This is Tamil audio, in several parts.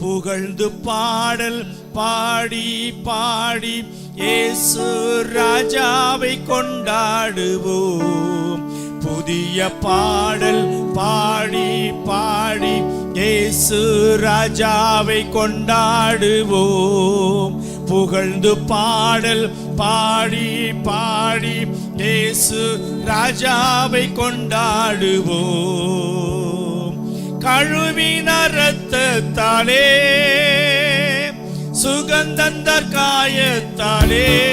புகழ்ந்து பாடல் பாடி பாடி இயேசு ராஜாவை கொண்டாடுவோம். புதிய பாடல் பாடி பாடி இயேசு ராஜாவை கொண்டாடுவோம். புகழ்ந்து பாடல் பாடி பாடி இயேசு ராஜாவை கொண்டாடுவோம். கழு கழுவின ரத்தத்தாலே சுகந்தந்தர் காயத்தாலே.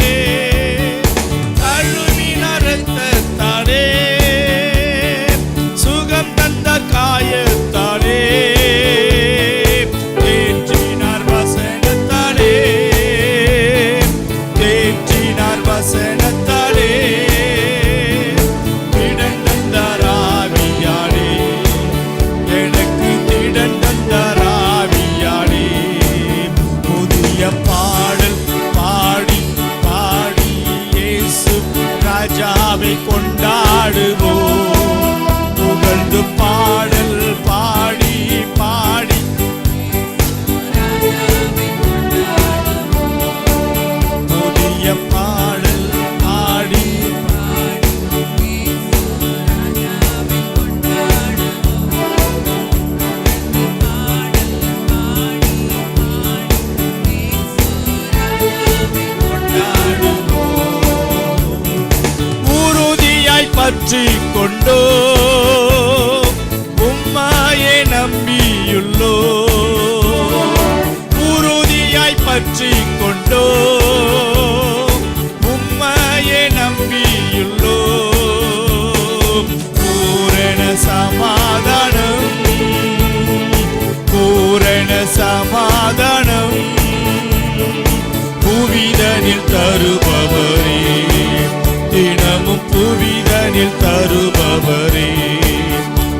தருபவரே.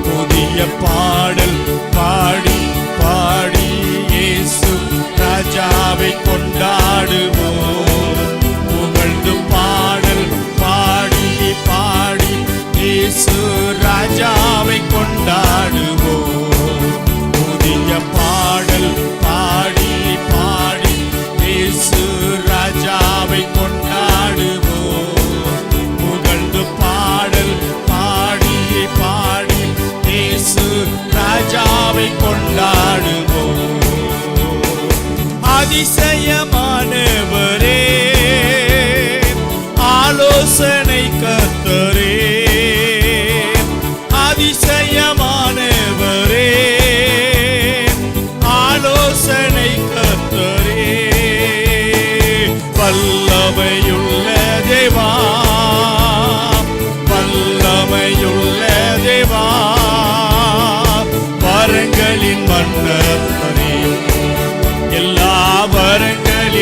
புதிய பாடல் அதிசயமானவரே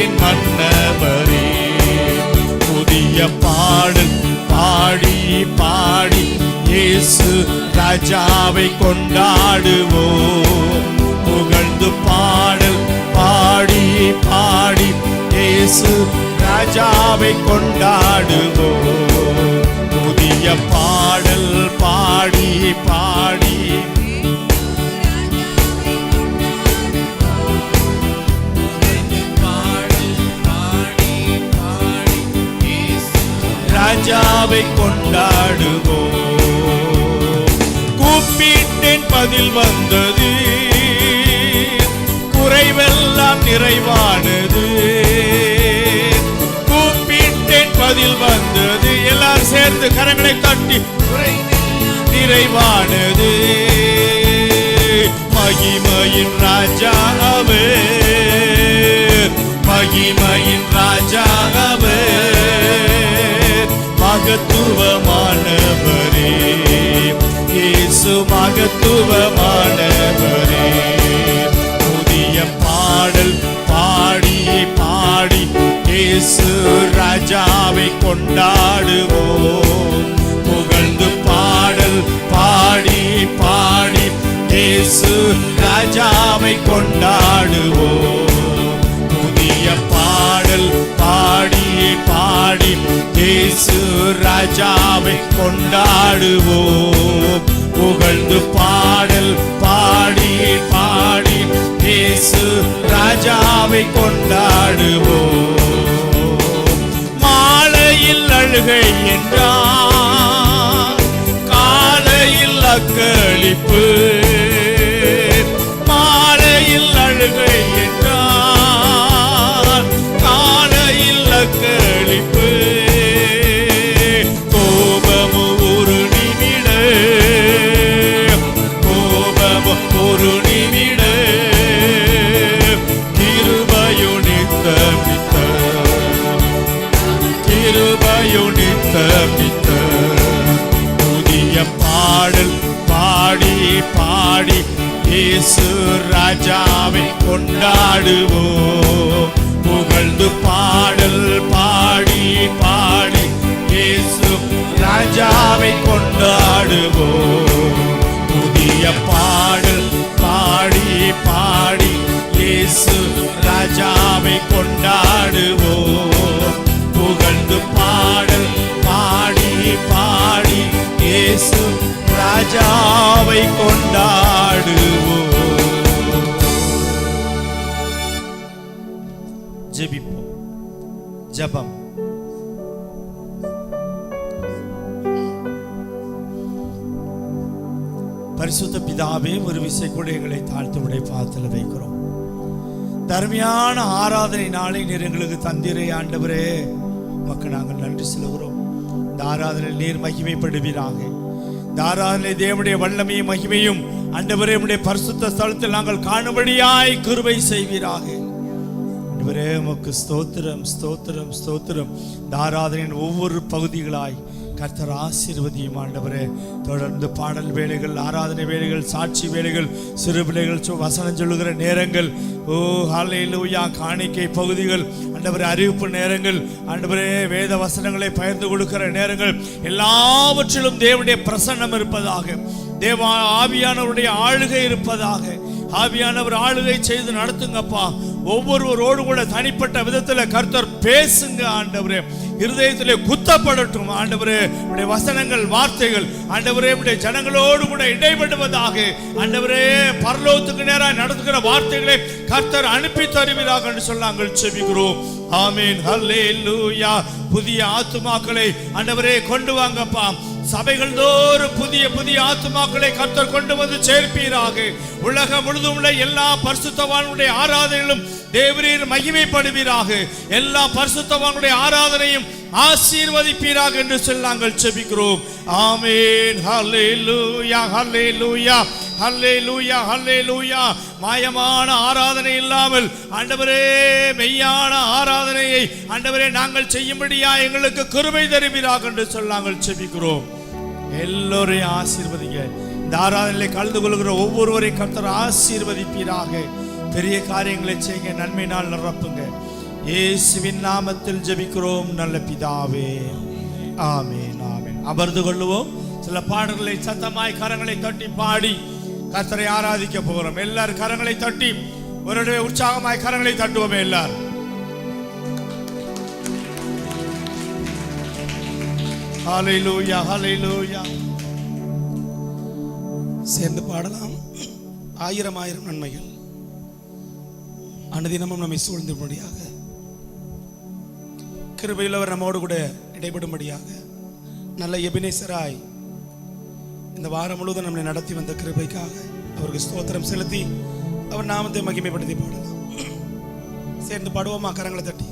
வரங்களின் மன்னவரே. புதிய பாடல் பாடி பாடி இயேசு ராஜாவை கொண்டாடுவோம். புகழ்ந்து பாடல் பாடி பாடி இயேசு ராஜாவை கொண்டாடுவோம். புதிய பாடல் பாடி ராஜாவை கொண்டாடுவோம். கூப்பிட்டேன் பதில் வந்தது. குறைவெல்லாம் நிறைவானது. கூப்பிட்டேன் பதில் வந்தது. எல்லாரும் சேர்ந்து கரங்களை தட்டி நிறைவானது. மகிமையின் ராஜாவே மகிமையின் ராஜாவே. மகத்துவமானவரே. இயேசு மகத்துவமானவரே. புதிய பாடல் பாடி பாடி இயேசு ராஜாவை கொண்டாடுவோம். புகழ்ந்து பாடல் பாடி பாடி இயேசு ராஜாவை கொண்டாடுவோம். இயேசு ராஜாவை கொண்டாடுவோம். புகழ்ந்து பாடல் பாடி பாடி இயேசு ராஜாவை கொண்டாடுவோம். மாலையில் அழுகை என்றார் காலையில் அக்களிப்பு தப்பித்த புதிய பாடல் பாடி பாடி இயேசு ராஜாவை கொண்டாடுவோம். புகழ்ந்து பாடல் பாடி பாடி இயேசு ராஜாவை கொண்டாடுவோம். புதிய பாடல் பாடி பாடி இயேசு ராஜாவை கொண்டாடுவோம். இயேசு ராஜாவை கொண்டாடுவோம். ஜெபிப்போம். ஜபம். பரிசுத்த பிதாவே ஒரு விசை கூட எங்களை தாழ்த்து உடைய பாதத்தில் வைக்கிறோம். தருமையான ஆராதனை நாளை நீர் எங்களுக்கு தந்திரை ஆண்டவரே. மக்கள் நாங்கள் நன்றி செலுகிறோம் இந்த ஆராதனை நீர் மகிமைப்படுவீராக. தாராதனை தேவனுடைய வல்லமையும் மகிமையும் அண்டவரே உடைய பரிசுத்த ஸ்தலத்தில் நாங்கள் காணும்படியாய் கிருபை செய்வீராக. ஆண்டவரே உமக்கு ஸ்தோத்திரம் ஸ்தோத்திரம் ஸ்தோத்திரம். தாராதனையின் ஒவ்வொரு பகுதிகளாய் கர்த்தர் ஆசீர்வதியும் ஆண்டவரே. தொடர்ந்து பாடல் வேலைகள் ஆராதனை வேலைகள் சாட்சி வேலைகள் சிறு பிள்ளைகள் வசனம் சொல்லுகிற நேரங்கள். ஓ ஹாலையிலூயா காணிக்கை பகுதிகள். ஆண்டவரே அறிவிப்பு நேரங்கள். ஆண்டவரே வேத வசனங்களை பகிர்ந்து கொடுக்கிற நேரங்கள். எல்லாவற்றிலும் தேவனுடைய பிரசன்னம் இருப்பதாக. தேவ ஆவியானவருடைய ஆளுகை இருப்பதாக. ஆவியானவர் ஆளுகை செய்து நடத்துங்கப்பா. ஒவ்வொருவரோடு கூட தனிப்பட்ட விதத்தில் கர்த்தர் பேசுங்க ஆண்டவரே. இருதயத்திலே குத்தப்படட்டும் ஆண்டவரே. உடைய வசனங்கள் வார்த்தைகள் ஆண்டவரே உடைய ஜனங்களோடு கூட இடைபடுவதாக ஆண்டவரே. பரலோகத்துக்கு நேராக நடத்துகிற வார்த்தைகளை கர்த்தர் அனுப்பி தருவீராக என்று சொல்ல நாங்கள் செபிக்கிறோம். ஆமீன். ஹல்லேலூயா புதிய ஆத்துமாக்களை ஆண்டவரே கொண்டு வாங்கப்பா. சபைகள் தோறும் புதிய புதிய ஆத்துமாக்களை கர்த்தர் கொண்டு வந்து சேர்ப்பீராக. உலகம் முழுதும் உள்ள எல்லா பரிசுத்தவானுடைய ஆராதனையிலும் தேவரீர் மகிமைப்படுவீராக. எல்லா பரிசுத்தவானுடைய ஆராதனையும் ஆசீர்வதிப்பீராக என்று சொல்லி நாங்கள் செபிக்கிறோம் ஆமேன். ஹல்லே லூயா ஹல்லே லூயா மாயமான ஆராதனை இல்லாமல் ஆண்டவரே மெய்யான ஆராதனையை ஆண்டவரே நாங்கள் செய்யும்படியா எங்களுக்கு கிருபை தருவீராக என்று சொல்லி நாங்கள் செபிக்கிறோம் எல்லோரையும் ஆசீர்வதிங்க. இந்த ஆராதனையிலே கலந்து கொள்கிற ஒவ்வொருவரை கர்த்தர் ஆசீர்வதிப்பீராக. பெரிய காரியங்களை செய்யுங்க நன்மை நாள் நிரப்புங்க. இயேசுவின் நாமத்தில் ஜெபிக்கிறோம் நல்ல பிதாவே. ஆமே ஆமேன். அமர்ந்து கொள்ளுவோம். சில பாடல்களை சத்தமாய் கரங்களை தட்டி பாடி கர்த்தரை ஆராதிக்க போகிறோம். எல்லாரும் கரங்களை தட்டி ஒரு உற்சாகமாய் கரங்களை தட்டுவோமே எல்லாரும் ஹalleluya ஹalleluya சேர்ந்து பாடலாம். ஆயிரம் ஆயிரம் நன்மைகள். அனுதினமும் நம்மை சூழ்ந்துபடியாக கிருபையுள்ளவர் நம்மோடு கூட இடைபடும்படியாக. நல்ல எபினேசராய் இந்த வாரம் முழுவதும் நம்மை நடத்தி வந்த கிருபைக்காக அவருக்கு ஸ்தோத்திரம் செலுத்தி அவர் நாமத்தை மகிமைப்படுத்தி பாடலாம். சேர்ந்து பாடுவோமா? கரங்களை தட்டி.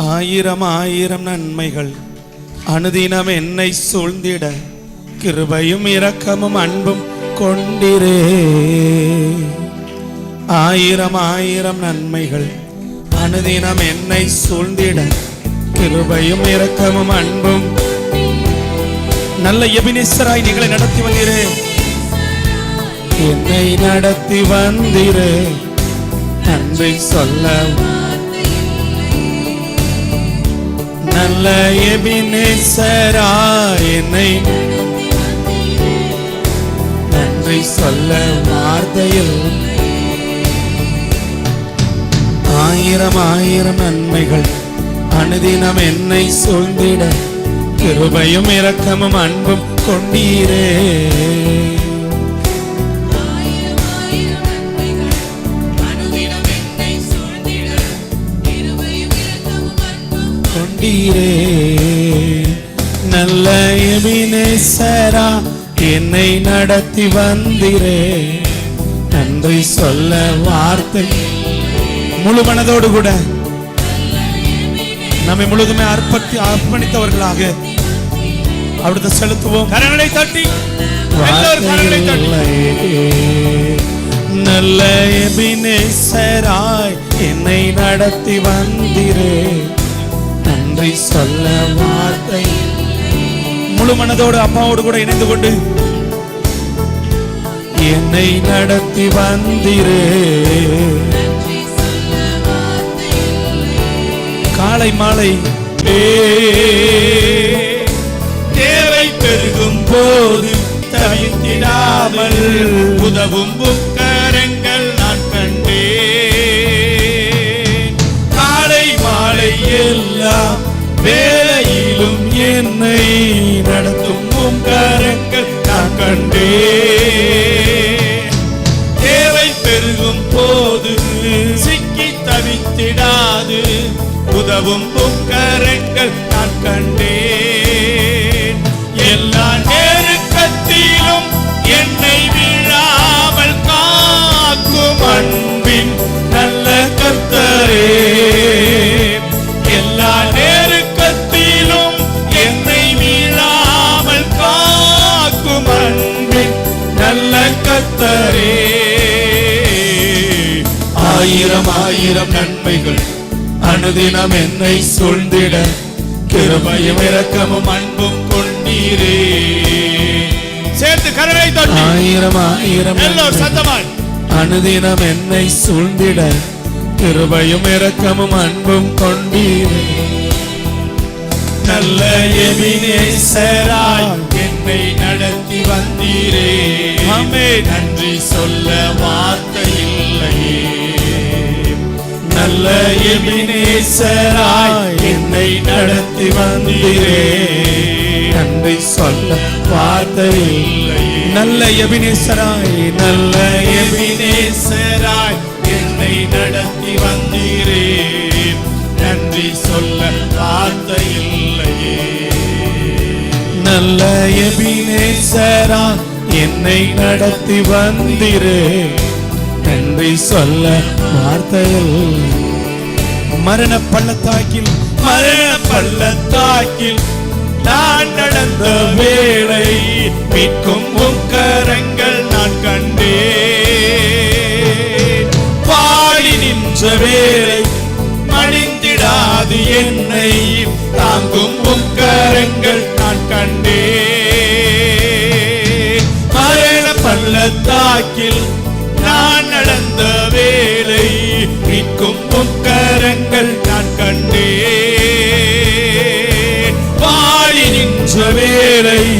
ஆயிரம் ஆயிரம் நன்மைகள். அனுதினம் என்னை சூழ்ந்திட கிருபையும் இரக்கமும் அன்பும் கொண்டிரே. ஆயிரம் ஆயிரம் நன்மைகள். அனுதினம் என்னை சூழ்ந்திட கிருபையும் இரக்கமும் அன்பும். நல்ல எபினிசராய் நீங்களை நடத்தி வந்தீரே. என்னை நடத்தி வந்தீரே. நன்றி சொல்ல நல்ல எபினேசரா என்னை. நன்றி சொல்ல வார்த்தையில். ஆயிரம் ஆயிரம் நன்மைகள் அனுதினம் என்னை சூழ்ந்திட. கிருபையும் இரக்கமும் அன்பும் கொண்டீரே. வந்தீரே நல்ல எபினேசரா என்னை நடத்தி வந்தீரே. நன்றி சொல்ல வார்த்தை. முழு மனதோடு கூட. நம்மை முழுதுமே அர்ப்பத்தி அர்ப்பணித்தவர்களாக அவிடத்தை செலுத்துவோம். கரங்களை தட்டி. நல்ல எபினேசராய் என்னை நடத்தி வந்திரே. நன்றி. சொல்ல வார்த்தை முழு மனதோடு அம்மாவோடு கூட இணைந்து கொண்டு. என்னை நடத்தி வந்திரே. காலை மாலை தேவை பெருகும் போது தவித்திடாமல். உதவும் கரங்கள் நான் கண்டேன். தேவை பெருகும் போது சிக்கி தவித்திடாது. உதவும் பொக்க நன்மைகள் அனுதினம் என்னை சூழ்ந்திட கிருபையும் இரக்கமும் அன்பும் கொண்டீரே. சேர்த்து கரனை தட்டி ஆயிரம் ஆயிரம் எல்லோரும் சத்தமாய். அனுதினம் என்னை சூழ்ந்திட கிருபையும் இரக்கமும் அன்பும் கொண்டீரே. நல்ல எபினேசராய் என்னை நடத்தி வந்தீரே. நன்றி சொல்ல வார்த்தை எபினேசராய் என்னை நடத்தி வந்தீரே. நன்றி சொல்ல வார்த்தை இல்லையே நல்ல எபினேசராய் நல்ல எபினேசராய் என்னை நடத்தி வந்தீரே. நன்றி சொல்ல வார்த்தை இல்லையே நல்ல எபினேசரா என்னை நடத்தி வந்திரே. நன்றி சொல்ல வார்த்தையில் மரண பள்ளத்தாக்கில் மரண பள்ளத்தாக்கில் நான் நடந்த வேளை மீட்கும் உக்கரங்கள் நான் கண்டேன். பாடி நின்ற வேளை மடிந்திடாது என்னை தாங்கும் வேளை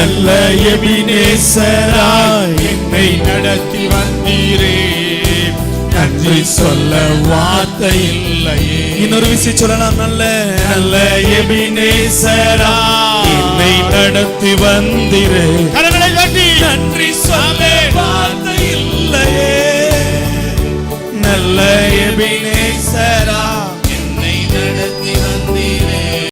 நல்ல எபினேசராய் என்னை நடத்தி வந்தீரே. நன்றி சொல்ல வார்த்தை இல்லையே. இன்னொரு விஷயம் சொல்லலாம் நல்ல நல்ல எபினேசரா என்னை நடத்தி வந்திரே. கரங்களை தட்டி நன்றி சொல்ல வார்த்தை இல்லையே. நல்ல